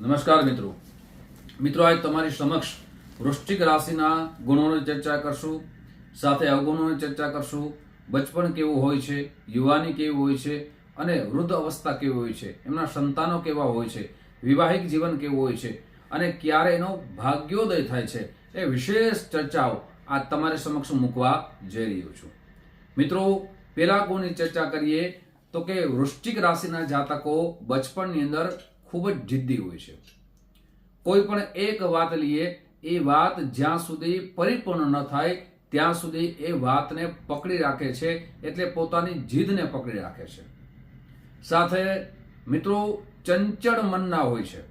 નમસ્કાર મિત્રો. મિત્રો, આજ તમારી સમક્ષ વૃશ્ચિક રાશિના ગુણોની ચર્ચા કરશું. સાથે અવગુણોની ચર્ચા કરશું. બચપણ કેવું હોય છે, યુવાની કેવું હોય છે અને વૃદ્ધ અવસ્થા કેવી હોય છે, એમના સંતાનો કેવા હોય છે, વિવાહિક જીવન કેવું હોય છે અને ક્યારે એનો ભાગ્યોદય થાય છે એ વિશેષ ચર્ચાઓ આ તમારી સમક્ષ મૂકવા જઈ રહ્યો છું. મિત્રો, પહેલા ગુણની ચર્ચા કરીએ તો કે વૃશ્ચિક રાશિના જાતકો બચપણની અંદર ખૂબ જ જિદ્દી હોય છે. કોઈ પણ એક વાત લઈએ, એ વાત જ્યાં સુધી પરિપૂર્ણ ન થાય, ત્યાં સુધી એ વાતને પકડી રાખે છે, એટલે પોતાની જીદને પકડી રાખે છે. સાથે મિત્રો, ચંચળ મનના હોય છે.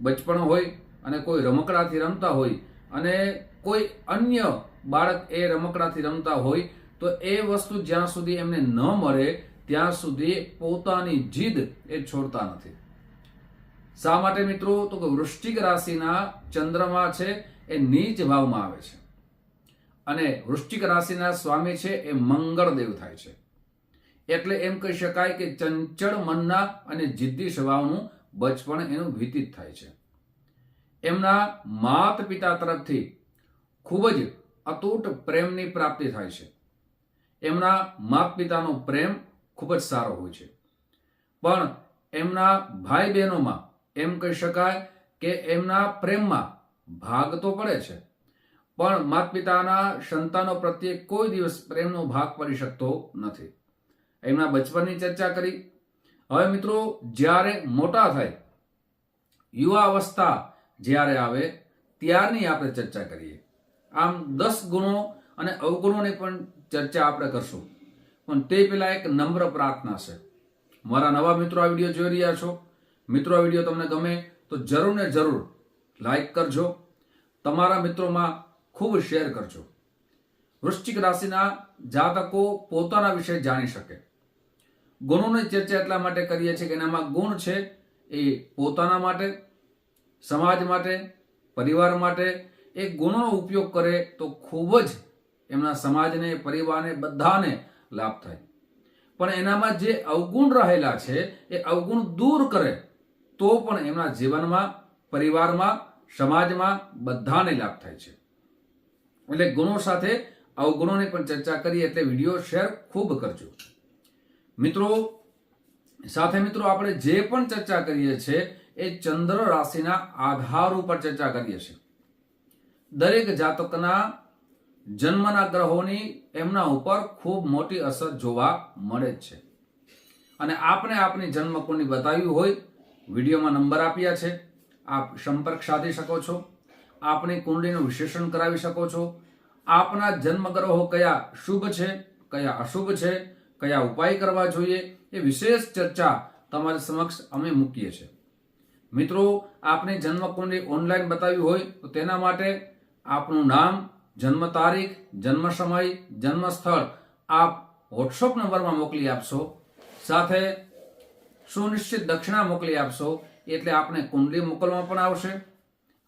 બચપણ હોય અને કોઈ રમકડાથી રમતા હોય અને કોઈ અન્ય બાળક એ રમકડાથી રમતા હોય, તો એ વસ્તુ જ્યાં સુધી એમને ન મળે, ત્યાં સુધી પોતાની જીદ એ છોડતા નથી. શા માટે મિત્રો? તો કે વૃશ્ચિક રાશિના ચંદ્રમા છે એ નીચ ભાવમાં આવે છે. અને વૃશ્ચિક રાશિના સ્વામી છે એ મંગળદેવ થાય છે. એટલે એમ કહી શકાય કે ચંચળ મનના અને જિદ્દી સ્વભાવનું બચપણ એનું વ્યતીત થાય છે. એમના માત પિતા તરફથી ખૂબ જ અતૂટ પ્રેમની પ્રાપ્તિ થાય છે. એમના માત પિતાનો પ્રેમ ખૂબ જ સારો હોય છે. પણ એમના ભાઈ બહેનોમાં એમ કહી શકાય કે એમના પ્રેમમાં ભાગ તો પડે છે. પણ માત પિતાના સંતાનો પ્રત્યે કોઈ દિવસ પ્રેમનો ભાગ પડી શકતો નથી. એમના બચપનની ચર્ચા કરી. હવે મિત્રો, જ્યારે મોટા થાય, યુવા અવસ્થા જ્યારે આવે, ત્યારની આપણે ચર્ચા કરીએ. આમ દસ ગુણો અને અવગુણોની પણ ચર્ચા આપણે કરશું. પણ તે પહેલાં એક નમ્ર પ્રાર્થના છે. મારા નવા મિત્રો આ વીડિયો જોઈ રહ્યા છો. મિત્રો, આ વીડિયો તમને ગમે તો જરૂર ને જરૂર લાઈક કરજો. તમારા મિત્રોમાં ખૂબ શેર કરજો. વૃશ્ચિક રાશિના જાતકો પોતાના વિશે જાણી શકે. ગુણોની ચર્ચા એટલા માટે કરીએ છીએ કે એનામાં ગુણ છે એ પોતાના માટે, સમાજ માટે, પરિવાર માટે એ ગુણોનો ઉપયોગ કરે તો ખૂબ જ એમના સમાજને, પરિવારને બધાને લાભ થાય. પણ એનામાં જે અવગુણ રહેલા છે એ અવગુણ દૂર કરે તો પણ એમના જીવનમાં, પરિવારમાં, સમાજમાં બધાને લાભ થાય છે. એટલે ગુણો સાથે અવગુણોની પણ ચર્ચા કરીએ એટલે વીડિયો શેર ખૂબ કરજો. મિત્રો, સાથે મિત્રો, આપણે જે પણ ચર્ચા કરીએ છીએ, એ ચંદ્ર રાશિના આધાર ઉપર ચર્ચા કરીએ છીએ. દરેક જાતકના જન્મના ગ્રહોની એમના ઉપર ખૂબ મોટી અસર જોવા મળે છે. અને આપણે આપની જન્મકુંડી બતાવ્યું હોય વિડીયોમાં નંબર આપ્યા છે. આપ સંપર્ક સાધી શકો છો. આપની કુંડલીનું વિશ્લેષણ કરાવી શકો છો. આપના જન્મગ્રહો કયા શુભ છે, કયા અશુભ છે, કયા ઉપાય કરવા જોઈએ એ વિશેષ ચર્ચા તમારી સમક્ષ અમે મૂકીએ છીએ. મિત્રો, આપની જન્મકુંડલી ઓનલાઈન બતાવી હોય તો તેના માટે આપનું નામ, જન્મ તારીખ, જન્મ સમય, જન્મ સ્થળ આપ વોટ્સઅપ નંબરમાં મોકલી આપશો. સાથે સુનિશ્ચિત દક્ષિણા મોકલી આપશો એટલે આપણે કુંડલી મોકલવામાં પણ આવશે.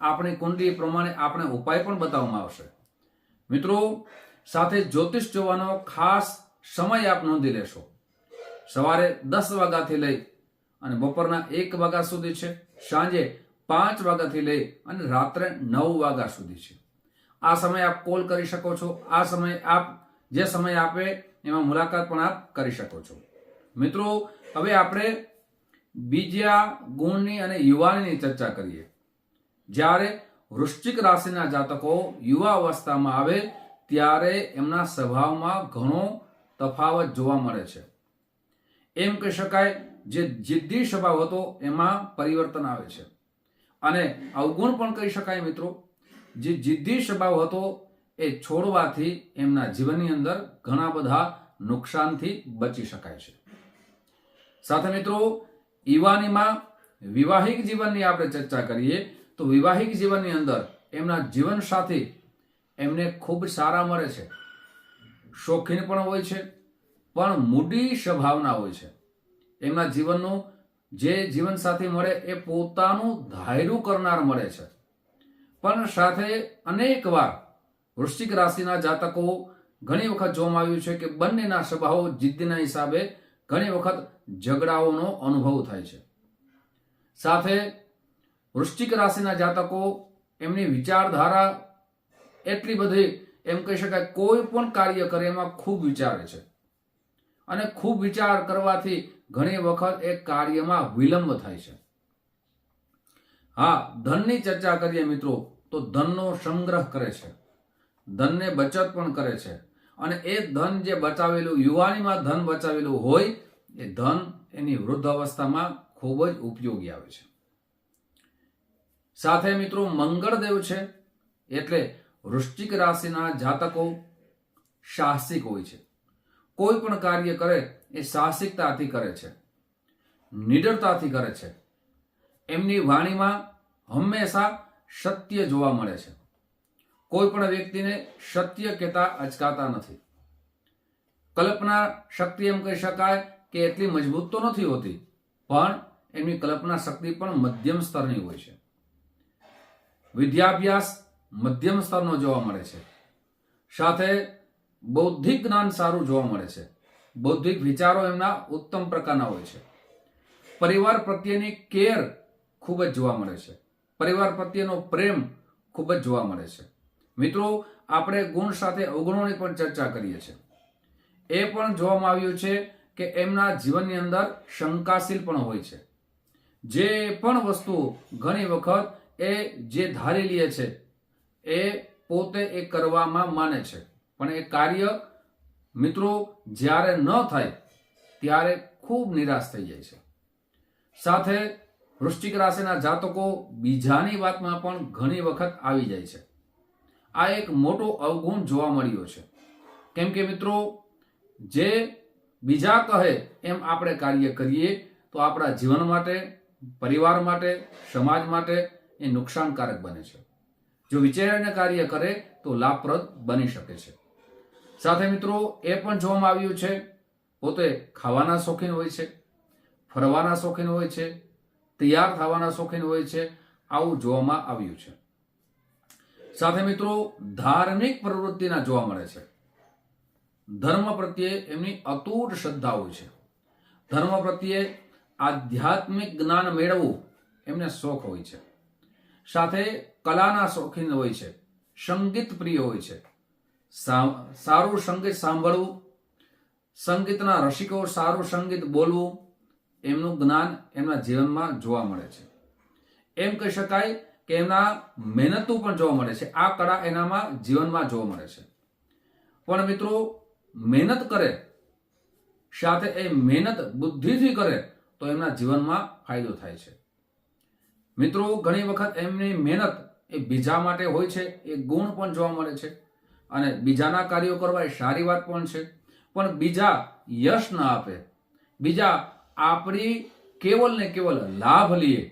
આપણી કુંડલી પ્રમાણે આપણે ઉપાય પણ બતાવવામાં આવશે. મિત્રો, સાથે જ્યોતિષ જોવાનો ખાસ સમય આપ નોંધી લેશો. સવારે દસ વાગ્યાથી લઈ અને બપોરના એક વાગ્યા સુધી છે. સાંજે પાંચ વાગ્યાથી લઈ અને રાત્રે નવ વાગ્યા સુધી છે. આ સમયે આપ કોલ કરી શકો છો. આ સમયે આપ જે સમય આપે એમાં મુલાકાત પણ આપ કરી શકો છો. મિત્રો હવે આપણે બીજા ગુણની અને યુવાનીની ચર્ચા કરીએ. જ્યારે વૃશ્ચિક રાશિના જાતકો યુવા અવસ્થામાં આવે, ત્યારે એમના સ્વભાવમાં ઘણો તફાવત જોવા મળે છે. એમ કહી શકાય જે જિદ્દી સ્વભાવ હતો, એમાં પરિવર્તન આવે છે. અને અવગુણ પણ કહી શકાય મિત્રો, જે જિદ્દી સ્વભાવ હતો, એ છોડવાથી એમના જીવનની અંદર ઘણા બધા નુકસાનથી બચી શકાય છે. સાથે મિત્રો યુવાનીમાં વિવાહિક જીવનની આપણે ચર્ચા કરીએ, તો વિવાહિક જીવનની અંદર એમના જીવન સાથી એમને ખૂબ સારા મળે છે. શોખીન પણ હોય છે, પણ મૂડી સ્વભાવના હોય છે. એમના જીવનનું જે જીવનસાથી મળે એ પોતાનું ધાયરું કરનાર મળે છે. પણ સાથે અનેક વાર વૃશ્ચિક રાશિના જાતકો ઘણી વખત જોવામાં આવ્યું છે કે બંનેના સ્વભાવો જિદ્દીના હિસાબે ઘણી વખત ઝઘડાઓનો અનુભવ થાય છે. સાથે વૃશ્ચિક રાશિના જાતકો એમની વિચારધારા એટલી બધી, એમ કહી શકાય, કોઈ પણ કાર્ય કરે એમાં ખૂબ વિચારે છે. અને ખૂબ વિચાર કરવાથી ઘણી વખત એ કાર્યમાં વિલંબ થાય છે. હા, ધનની ચર્ચા કરીએ મિત્રો, તો ધનનો સંગ્રહ કરે છે. ધનને બચત પણ કરે છે. અને એ ધન જે બચાવેલું, યુવાનીમાં ધન બચાવેલું હોય એ ધન એની વૃદ્ધ અવસ્થામાં ખૂબ જ ઉપયોગી આવે છે. સાથે મિત્રો મંગળદેવ છે, એટલે વૃશ્ચિક રાશિના જાતકો સાહસિક હોય છે. કોઈ પણ કાર્ય કરે એ સાહસિકતાથી કરે છે, નિડરતાથી કરે છે. એમની વાણીમાં હંમેશા સત્ય જોવા મળે છે. કોઈ પણ વ્યક્તિને સત્ય કહેતા અચકાતા નથી. કલ્પના શક્તિ એમ કહી શકાય કે એટલી મજબૂત તો નથી હોતી, પણ એમની કલ્પના શક્તિ પણ મધ્યમ સ્તરની હોય છે. વિદ્યાભ્યાસ મધ્યમ સ્તરનો જોવા મળે છે. સાથે બૌદ્ધિક જ્ઞાન સારું જોવા મળે છે. બૌદ્ધિક વિચારો એમના ઉત્તમ પ્રકારના હોય છે. પરિવાર પ્રત્યેની કેર ખૂબ જ જોવા મળે છે. પરિવાર પ્રત્યેનો પ્રેમ ખૂબ જ જોવા મળે છે. મિત્રો, આપણે ગુણ સાથે અવગુણોની પણ ચર્ચા કરીએ છીએ. એ પણ જોવામાં આવ્યું છે કે એમના જીવનની અંદર શંકાશીલ પણ હોય છે. જે પણ વસ્તુ ઘણી વખત એ જે ધારી લે છે, એ પોતે એ કરવામાં માને છે. પણ એ કાર્ય મિત્રો જ્યારે ન થાય, ત્યારે ખૂબ નિરાશ થઈ જાય છે. સાથે વૃશ્ચિક રાશિના જાતકો બીજાની વાતમાં પણ ઘણી વખત આવી જાય છે. આ એક મોટો અવગુણ જોવા મળ્યો છે. કેમ કે મિત્રો, જે બીજા કહે એમ આપણે કાર્ય કરીએ, તો આપણા જીવન માટે, પરિવાર માટે, સમાજ માટે એ નુકસાનકારક બને છે. જો વિચારીને કાર્ય કરે, તો લાભપ્રદ બની શકે છે. સાથે મિત્રો, એ પણ જોવામાં આવ્યું છે, પોતે ખાવાના શોખીન હોય છે, ફરવાના શોખીન હોય છે, તૈયાર થવાના શોખીન હોય છે, આવું જોવામાં આવ્યું છે. સાથે મિત્રો, ધાર્મિક પ્રવૃત્તિના જોવા મળે છે. ધર્મ પ્રત્યે એમની અતૂટ શ્રદ્ધા હોય છે. ધર્મ પ્રત્યે આધ્યાત્મિક જ્ઞાન મેળવવું એમને શોખ હોય છે. સાથે કલાના શોખીન હોય છે. સંગીત પ્રિય હોય છે. સારું સંગીત સાંભળવું, સંગીતના રસિકો સારું સંગીત બોલવું, એમનું જ્ઞાન એમના જીવનમાં જોવા મળે છે. એમ કહી શકાય કે એમના મહેનતું પણ જોવા મળે છે. આ કળા એનામાં જીવનમાં જોવા મળે છે. પણ મિત્રો મહેનત કરે, સાથે એ મહેનત બુદ્ધિથી કરે, તો એમના જીવનમાં ફાયદો થાય છે. મિત્રો, ઘણી વખત એમની મહેનત એ બીજા માટે હોય છે, એ ગુણ પણ જોવા મળે છે. અને બીજાના કાર્યો કરવા એ સારી વાત પણ છે. પણ બીજા યશ ન આપે, બીજા આપણી કેવલ ને કેવલ લાભ લઈએ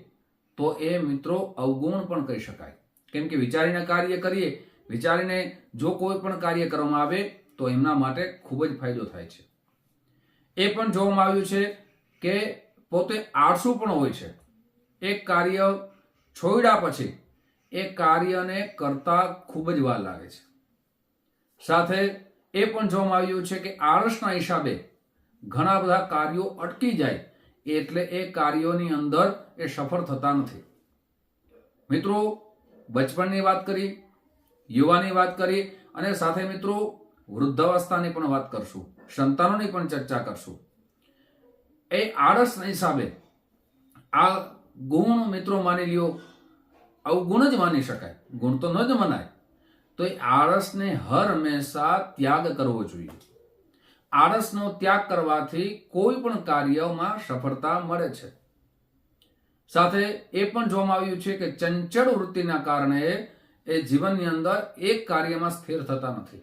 તો એ મિત્રો અવગુણ પણ કહી શકાય. કેમ કે વિચારીને કાર્ય કરીએ, વિચારીને જો કોઈ પણ કાર્ય કરવામાં આવે તો એમના માટે ખૂબ જ ફાયદો થાય છે. એ પણ જોવામાં આવ્યું છે કે પોતે આળસુ પણ હોય છે. એક કાર્ય છોડ્યા પછી એ કાર્યને કરતા ખૂબ જ વાર લાગે છે. સાથે એ પણ જોવામાં આવ્યું છે કે આળસના હિસાબે ઘણા બધા કાર્યો અટકી જાય એટલે એ કાર્યોની અંદર એ સફળ થતા નથી. મિત્રો, બચપણની વાત કરી, યુવાની વાત કરી અને સાથે મિત્રો વૃદ્ધાવસ્થાની પણ વાત કરશું, સંતાનોની પણ ચર્ચા કરશું. એ આળસના હિસાબે આ ગુણ મિત્રો માની લ્યો અવગુણ જ માની શકાય, ગુણ તો ન જ મનાય, તો એ આળસને હર હંમેશા ત્યાગ કરવો જોઈએ. આળસનો ત્યાગ કરવાથી કોઈ પણ કાર્યમાં સફળતા મળે છે. સાથે એ પણ જોવામાં આવ્યું છે કે ચંચળ વૃત્તિના કારણે એ જીવનની અંદર એક કાર્યમાં સ્થિર થતા નથી.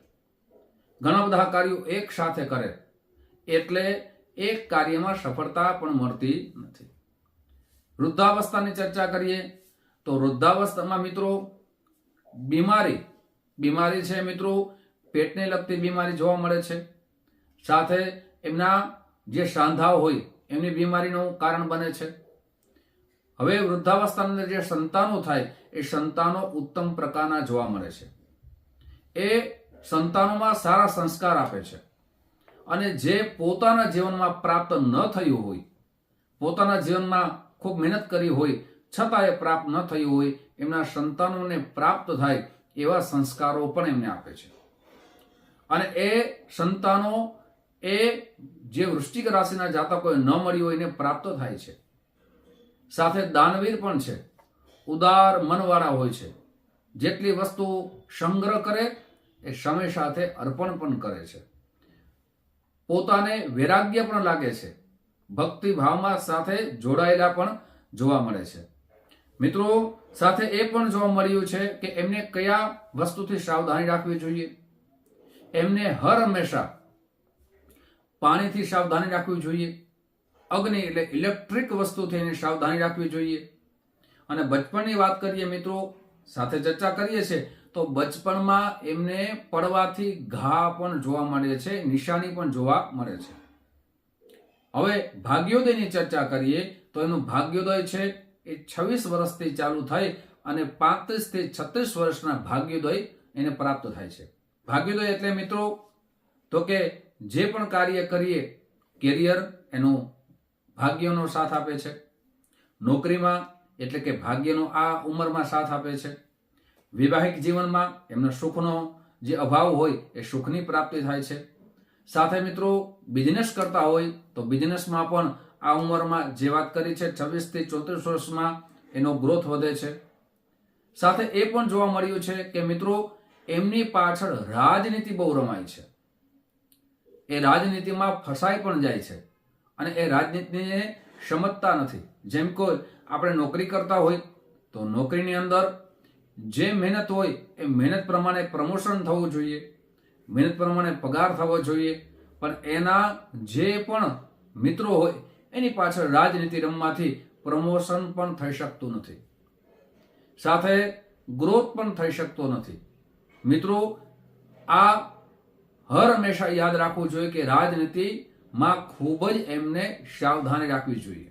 ઘણા બધા કાર્યો એક સાથે કરે, એટલે એક કાર્યમાં સફળતા પણ મળતી નથી. વૃદ્ધાવસ્થાની ચર્ચા કરીએ, તો વૃદ્ધાવસ્થામાં મિત્રો બીમારી બીમારી છે મિત્રો, પેટને લગતી બીમારી જોવા મળે છે. સાથે એમના જે સાંધાઓ હોય, એમની બીમારીનું કારણ બને છે. હવે વૃદ્ધાવસ્થાની જે સંતાનો થાય, એ સંતાનો ઉત્તમ પ્રકારના જોવા મળે છે. એ સંતાનોમાં સારા સંસ્કાર આપે છે. અને જે પોતાના જીવનમાં પ્રાપ્ત ન થયું હોય, પોતાના જીવનમાં ખૂબ મહેનત કરી હોય, છતાં એ પ્રાપ્ત ન થયું હોય, એમના સંતાનોને પ્રાપ્ત થાય એવા સંસ્કારો પણ એમને આપે છે. અને એ સંતાનો, એ જે વૃષ્ટિક રાશિના જાતકોએ ન મળ્યું હોય એને પ્રાપ્ત થાય છે. સાથે દાનવીર પણ છે. ઉદાર મનવાળા હોય છે. જેટલી વસ્તુ સંગ્રહ કરે એ સમય સાથે અર્પણ પણ કરે છે. પોતાને વૈરાગ્ય પણ લાગે છે. ભક્તિ ભાવમાં સાથે જોડાયેલા પણ જોવા મળે છે. મિત્રો, સાથે એ પણ જોવા મળ્યું છે કે એમને કયા વસ્તુથી સાવધાની રાખવી જોઈએ? એમને હર હંમેશા પાણીથી સાવધાની રાખવી જોઈએ. અગ્નિ એટલે ઇલેક્ટ્રિક વસ્તુથી એની સાવધાની રાખવી જોઈએ. અને બચપણની વાત કરીએ મિત્રો સાથે ચર્ચા કરીએ છીએ, તો બચપણમાં એમને પડવાથી ઘા પણ જોવા મળે છે, નિશાની પણ જોવા મળે છે. હવે ભાગ્યોદયની ચર્ચા કરીએ, તો એનું ભાગ્યોદય છે એ છવ્વીસ વર્ષથી ચાલુ થઈ અને પાંત્રીસથી છત્રીસ વર્ષના ભાગ્યોદય એને પ્રાપ્ત થાય છે. ભાગ્યોદય એટલે મિત્રો, તો કે જે પણ કાર્ય કરીએ, કેરિયર એનું ભાગ્યનો સાથ આપે છે. નોકરીમાં એટલે કે ભાગ્યનો આ ઉંમરમાં સાથ આપે છે. વિવાહિક જીવનમાં એમનો સુખનો જે અભાવ હોય એ સુખની પ્રાપ્તિ થાય છે. સાથે મિત્રો બિઝનેસ કરતા હોય તો બિઝનેસમાં પણ આ ઉંમરમાં જે વાત કરી છે, છવ્વીસથી ચોત્રીસ વર્ષમાં એનો ગ્રોથ વધે છે. સાથે એ પણ જોવા મળ્યું છે કે મિત્રો, એમની પાછળ રાજનીતિ બહુ રમાય છે. એ રાજનીતિમાં ફસાઈ પણ જાય છે અને એ રાજનીતિને સમજતા નથી. જેમ કોઈ આપણે નોકરી કરતા હોય, તો નોકરીની અંદર જે મહેનત હોય, એ મહેનત પ્રમાણે પ્રમોશન થવું જોઈએ, મહેનત પ્રમાણે પગાર થવો જોઈએ, પણ એના જે પણ મિત્રો હોય, એની પાછળ રાજનીતિ રમવાથી પ્રમોશન પણ થઈ શકતું નથી. સાથે ગ્રોથ પણ થઈ શકતો નથી. મિત્રો, આ હર હંમેશા યાદ રાખવું જોઈએ કે રાજનીતિમાં ખૂબ જ એમને સાવધાની રાખવી જોઈએ.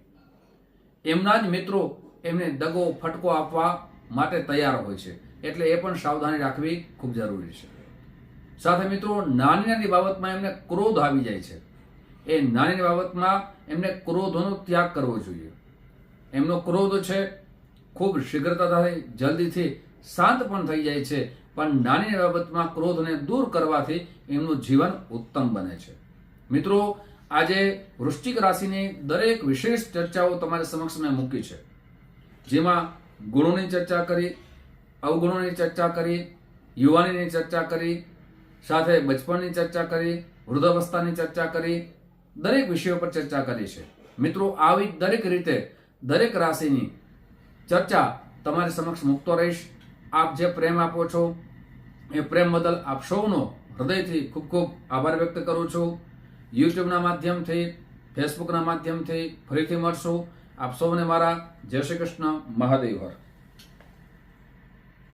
એમના જ મિત્રો એમને દગો ફટકો આપવા માટે તૈયાર હોય છે. એટલે એ પણ સાવધાની રાખવી ખૂબ જરૂરી છે. સાથે મિત્રો નાની નાની બાબતમાં એમને ક્રોધ આવી જાય છે. એ નાની બાબતમાં એમને ક્રોધનો ત્યાગ કરવો જોઈએ. એમનો ક્રોધ છે, ખૂબ શીઘ્રતાથી, જલ્દીથી શાંત પણ થઈ જાય છે. પણ નાની બાબતમાં ક્રોધને દૂર કરવાથી એમનું જીવન ઉત્તમ બને છે. મિત્રો આજે વૃશ્ચિક રાશિની દરેક વિશેષ ચર્ચાઓ તમારી સમક્ષ મેં મૂકી છે. જેમાં ગુણોની ચર્ચા કરી, અવગુણોની ચર્ચા કરી, યુવાનીની ચર્ચા કરી, સાથે બચપણની ચર્ચા કરી, વૃદ્ધાવસ્થાની ચર્ચા કરી, દરેક વિષયો પર ચર્ચા કરી છે. મિત્રો, આવી દરેક રીતે દરેક રાશિની ચર્ચા તમારી સમક્ષ મૂકતો રહીશ. આપ જે પ્રેમ આપો છો, એ પ્રેમ બદલ આપ સૌનો હૃદયથી ખૂબ ખૂબ આભાર વ્યક્ત કરું છું. યુટ્યુબના માધ્યમથી ફેસબુકના માધ્યમથી ફરીથી મળશું. આપ સૌને મારા જય શ્રી કૃષ્ણ મહાદેવ હર.